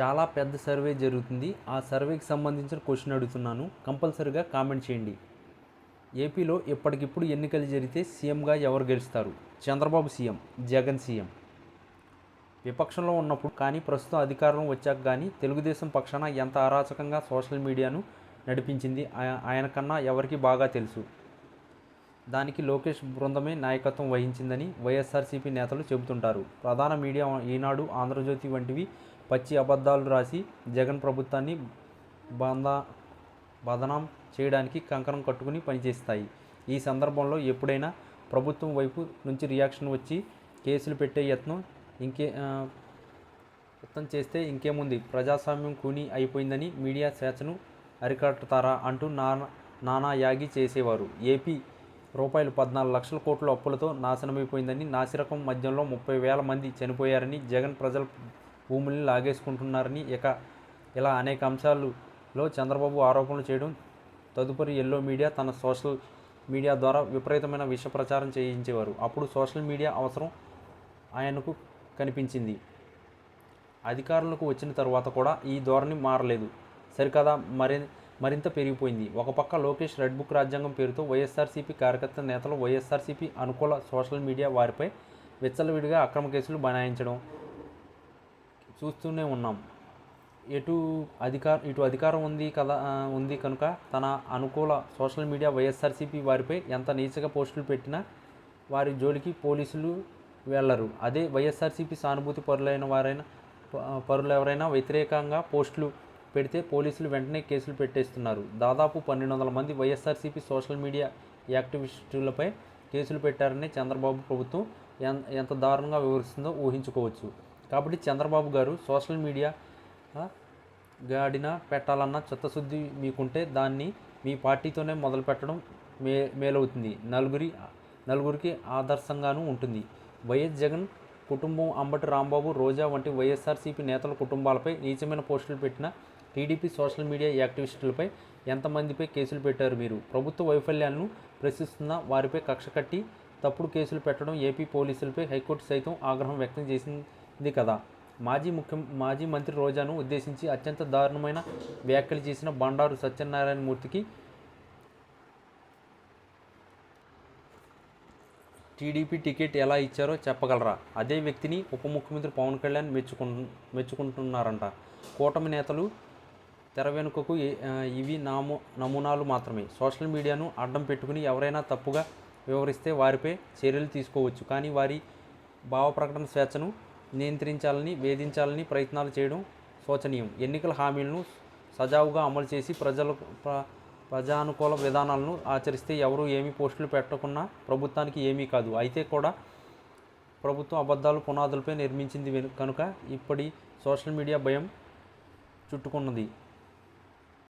చాలా పెద్ద సర్వే జరుగుతుంది. ఆ సర్వేకి సంబంధించిన క్వశ్చన్ అడుగుతున్నాను. కంపల్సరీగా కామెంట్ చేయండి. ఏపీలో ఇప్పటికిప్పుడు ఎన్నికలు జరిగితే సీఎంగా ఎవరు గెలుస్తారు? Chandrababu CM Jagan CM. విపక్షంలో ఉన్నప్పుడు కానీ ప్రస్తుతం అధికారం వచ్చాక కానీ తెలుగుదేశం పక్షాన ఎంత అరాచకంగా సోషల్ మీడియాను నడిపించింది ఆయ- ఆయన కన్నా ఎవరికి బాగా తెలుసు. దానికి లోకేష్ బృందమే నాయకత్వం వహించిందని వైఎస్ఆర్సీపీ నేతలు చెబుతుంటారు. ప్రధాన మీడియా ఈనాడు ఆంధ్రజ్యోతి వంటివి పచ్చి అబద్ధాలు రాసి జగన్ ప్రభుత్వాన్ని బంద బదనాం చేయడానికి కంకణం కట్టుకుని పనిచేస్తాయి. ఈ సందర్భంలో ఎప్పుడైనా ప్రభుత్వం వైపు నుంచి రియాక్షన్ వచ్చి కేసులు పెట్టే యత్నం ఇంకే యత్నం చేస్తే ఇంకేముంది? ప్రజాస్వామ్యం కూని అయిపోయిందని మీడియా స్వేచ్ఛను అరికట్టుతారా అంటూ నానా నానా యాగి చేసేవారు. ఏపీ రూపాయలు పద్నాలుగు లక్షల కోట్ల అప్పులతో నాశనమైపోయిందని నాసిరకం మధ్యంలో ముప్పై వేల మంది చనిపోయారని జగన్ ప్రజల భూముల్ని లాగేసుకుంటున్నారని ఇక ఇలా అనేక అంశాలలో చంద్రబాబు ఆరోపణలు చేయడం తదుపరి ఎల్లో మీడియా తన సోషల్ మీడియా ద్వారా విపరీతమైన విష ప్రచారం చేయించేవారు. అప్పుడు సోషల్ మీడియా అవసరం ఆయనకు కనిపించింది. అధికారులకు వచ్చిన తర్వాత కూడా ఈ ధోరణి మారలేదు. సరికదా మరి మరింత పెరిగిపోయింది. ఒక పక్క లోకేష్ రెడ్ బుక్ రాజ్యాంగం పేరుతో వైఎస్ఆర్సీపీ కార్యకర్త నేతలు వైఎస్ఆర్సీపీ అనుకూల సోషల్ మీడియా వారిపై విచ్చలవిడిగా అక్రమ కేసులు బనాయించడం చూస్తూనే ఉన్నాం. ఎటు అధికార ఇటు అధికారం ఉంది కదా ఉంది కనుక తన అనుకూల సోషల్ మీడియా వైఎస్ఆర్సీపీ వారిపై ఎంత నీచగా పోస్టులు పెట్టినా వారి జోలికి పోలీసులు వెళ్ళరు అదే వైఎస్ఆర్సీపీ సానుభూతి పరులైన వారైనా పరులు ఎవరైనా వ్యతిరేకంగా పోస్టులు పెడితే పోలీసులు వెంటనే కేసులు పెట్టేస్తున్నారు. దాదాపు పన్నెండు వందల మంది వైఎస్ఆర్సీపీ సోషల్ మీడియా యాక్టివిస్టులపై కేసులు పెట్టారని చంద్రబాబు ప్రభుత్వం ఎంత దారుణంగా వివరిస్తుందో ఊహించుకోవచ్చు. కాబట్టి చంద్రబాబు గారు సోషల్ మీడియా గాడిన పెట్టాలన్న చిత్తశుద్ధి మీకుంటే దాన్ని మీ పార్టీతోనే మొదలు పెట్టడం మే మేలవుతుంది. నలుగురి నలుగురికి ఆదర్శంగానూ ఉంటుంది. వైఎస్ జగన్ కుటుంబం అంబటి రాంబాబు రోజా వంటి వైఎస్ఆర్సీపీ నేతల కుటుంబాలపై నీచమైన పోస్టులు పెట్టిన టీడీపీ సోషల్ మీడియా యాక్టివిస్టులపై ఎంతమందిపై కేసులు పెట్టారు మీరు? ప్రభుత్వ వైఫల్యాలను ప్రశ్నిస్తున్న వారిపై కక్ష కట్టి తప్పుడు కేసులు పెట్టడం ఏపీ పోలీసులపై హైకోర్టు సైతం ఆగ్రహం వ్యక్తం చేసింది కదా. మాజీ ముఖ్య మాజీ మంత్రి రోజాను ఉద్దేశించి అత్యంత దారుణమైన వ్యాఖ్యలు చేసిన బండారు సత్యనారాయణ మూర్తికి టీడీపీ టికెట్ ఎలా ఇచ్చారో చెప్పగలరా? అదే వ్యక్తిని ఉప ముఖ్యమంత్రి పవన్ కళ్యాణ్ మెచ్చుకు మెచ్చుకుంటున్నారంట. కూటమి నేతలు తెర వెనుకకు ఇవి నాము నమూనాలు మాత్రమే. సోషల్ మీడియాను అడ్డం పెట్టుకుని ఎవరైనా తప్పుగా వివరిస్తే వారిపై చర్యలు తీసుకోవచ్చు. కానీ వారి భావ ప్రకటన స్వేచ్ఛను నియంత్రించాలని వేధించాలని ప్రయత్నాలు చేయడం శోచనీయం. ఎన్నికల హామీలను సజావుగా అమలు చేసి ప్రజలకు ప్ర- ప్రజానుకూల విధానాలను ఆచరిస్తే ఎవరు ఏమి పోస్టులు పెట్టకున్నా ప్రభుత్వానికి ఏమీ కాదు. అయితే కూడా ప్రభుత్వం అబద్ధాలు పునాదులపై నిర్మించింది కనుక ఇప్పటి సోషల్ మీడియా భయం చుట్టుకున్నది.